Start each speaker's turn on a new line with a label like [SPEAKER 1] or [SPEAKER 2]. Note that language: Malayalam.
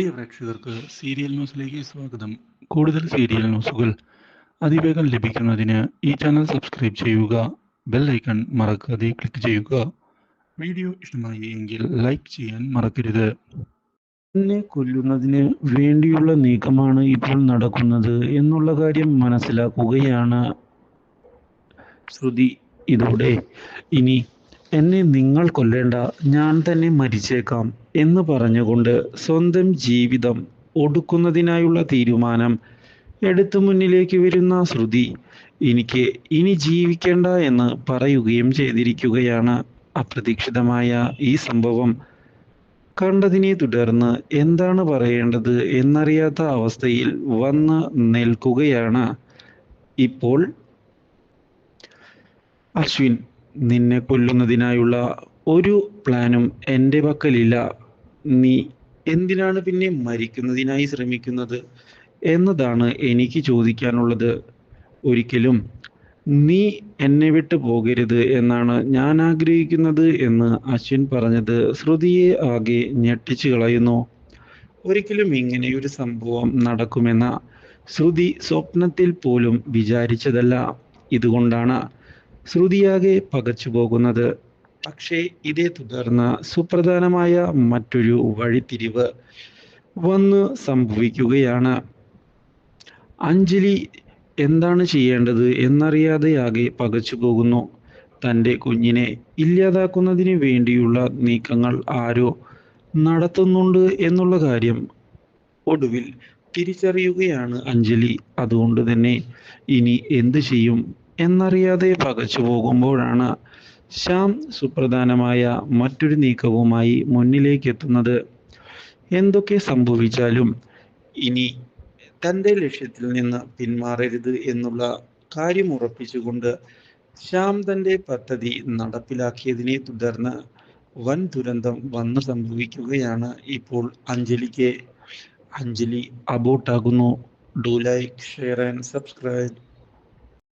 [SPEAKER 1] പ്രിയ പ്രേക്ഷകർക്ക് സീരിയൽ ന്യൂസിലേക്ക് സ്വാഗതം. കൂടുതൽ സീരിയൽ ന്യൂസുകൾ അതിവേഗം ലഭിക്കുന്നതിന് ഈ ചാനൽ സബ്സ്ക്രൈബ് ചെയ്യുക ബെൽ ഐക്കൺ മറക്കാതെ ക്ലിക്ക് ചെയ്യുക. വീഡിയോ ഇഷ്ടമായി എങ്കിൽ ലൈക്ക് ചെയ്യാൻ മറക്കരുത്. എന്നെ കൊല്ലുന്നതിന് വേണ്ടിയുള്ള നീക്കമാണ് ഇപ്പോൾ നടക്കുന്നത് എന്നുള്ള കാര്യം മനസ്സിലാക്കുകയാണ് ശ്രുതി. ഇതോടെ ഇനി എന്നെ നിങ്ങൾ കൊല്ലേണ്ട ഞാൻ തന്നെ മരിച്ചേക്കാം എന്ന് പറഞ്ഞുകൊണ്ട് സ്വന്തം ജീവിതം ഒടുക്കുന്നതിനായുള്ള തീരുമാനം എടുത്തു മുന്നിലേക്ക് വരുന്ന ശ്രുതി എനിക്ക് ഇനി ജീവിക്കേണ്ട എന്ന് പറയുകയും ചെയ്തിരിക്കുകയാണ്. അപ്രതീക്ഷിതമായ ഈ സംഭവം കണ്ടതിനെ തുടർന്ന് എന്താണ് പറയേണ്ടത് എന്നറിയാത്ത അവസ്ഥയിൽ വന്ന് നിൽക്കുകയാണ്. ഇപ്പോൾ അശ്വിൻ നിന്നെ കൊല്ലുന്നതിനായുള്ള ഒരു പ്ലാനും എന്റെ പക്കലില്ല. നീ എന്തിനാണ് പിന്നെ മരിക്കുന്നതിനായി ശ്രമിക്കുന്നത് എന്നതാണ് എനിക്ക് ചോദിക്കാനുള്ളത്. ഒരിക്കലും നീ എന്നെ വിട്ട് പോകരുത് എന്നാണ് ഞാൻ ആഗ്രഹിക്കുന്നത് എന്ന് അശ്വിൻ പറഞ്ഞത്. ശ്രുതിയെ ആകെ ഞെട്ടിച്ചു കളയുന്നു. ഒരിക്കലും ഇങ്ങനെയൊരു സംഭവം നടക്കുമെന്ന ശ്രുതി സ്വപ്നത്തിൽ പോലും വിചാരിച്ചതല്ല. ഇതുകൊണ്ടാണ് ശ്രുതിയാകെ പകച്ചു പോകുന്നത്. പക്ഷേ ഇതേ തുടർന്ന് സുപ്രധാനമായ മറ്റൊരു വഴിത്തിരിവ് വന്ന് സംഭവിക്കുകയാണ്. അഞ്ജലി എന്താണ് ചെയ്യേണ്ടത് എന്നറിയാതെയാകെ പകച്ചു പോകുന്നു. തന്റെ കുഞ്ഞിനെ ഇല്ലാതാക്കുന്നതിന് വേണ്ടിയുള്ള നീക്കങ്ങൾ ആരോ നടത്തുന്നുണ്ട് എന്നുള്ള കാര്യം ഒടുവിൽ തിരിച്ചറിയുകയാണ് അഞ്ജലി. അതുകൊണ്ട് തന്നെ ഇനി എന്ത് ചെയ്യും? എന്നറിയാതെ പകച്ചു പോകുമ്പോഴാണ് ശ്യാം സുപ്രധാനമായ മറ്റൊരു നീക്കവുമായി മുന്നിലേക്ക് എത്തുന്നത് എന്തൊക്കെ സംഭവിച്ചാലും ഇനി തന്റെ ലക്ഷ്യത്തിൽ നിന്ന് പിന്മാറരുത് എന്നുള്ള കാര്യം ഉറപ്പിച്ചുകൊണ്ട് ശ്യാം തന്റെ പദ്ധതി നടപ്പിലാക്കിയതിനെ തുടർന്ന് വൻ ദുരന്തം വന്നു സംഭവിക്കുകയാണ് ഇപ്പോൾ അഞ്ജലിക്ക്. Anjali അബോട്ടാകുന്നു. Do like share and subscribe.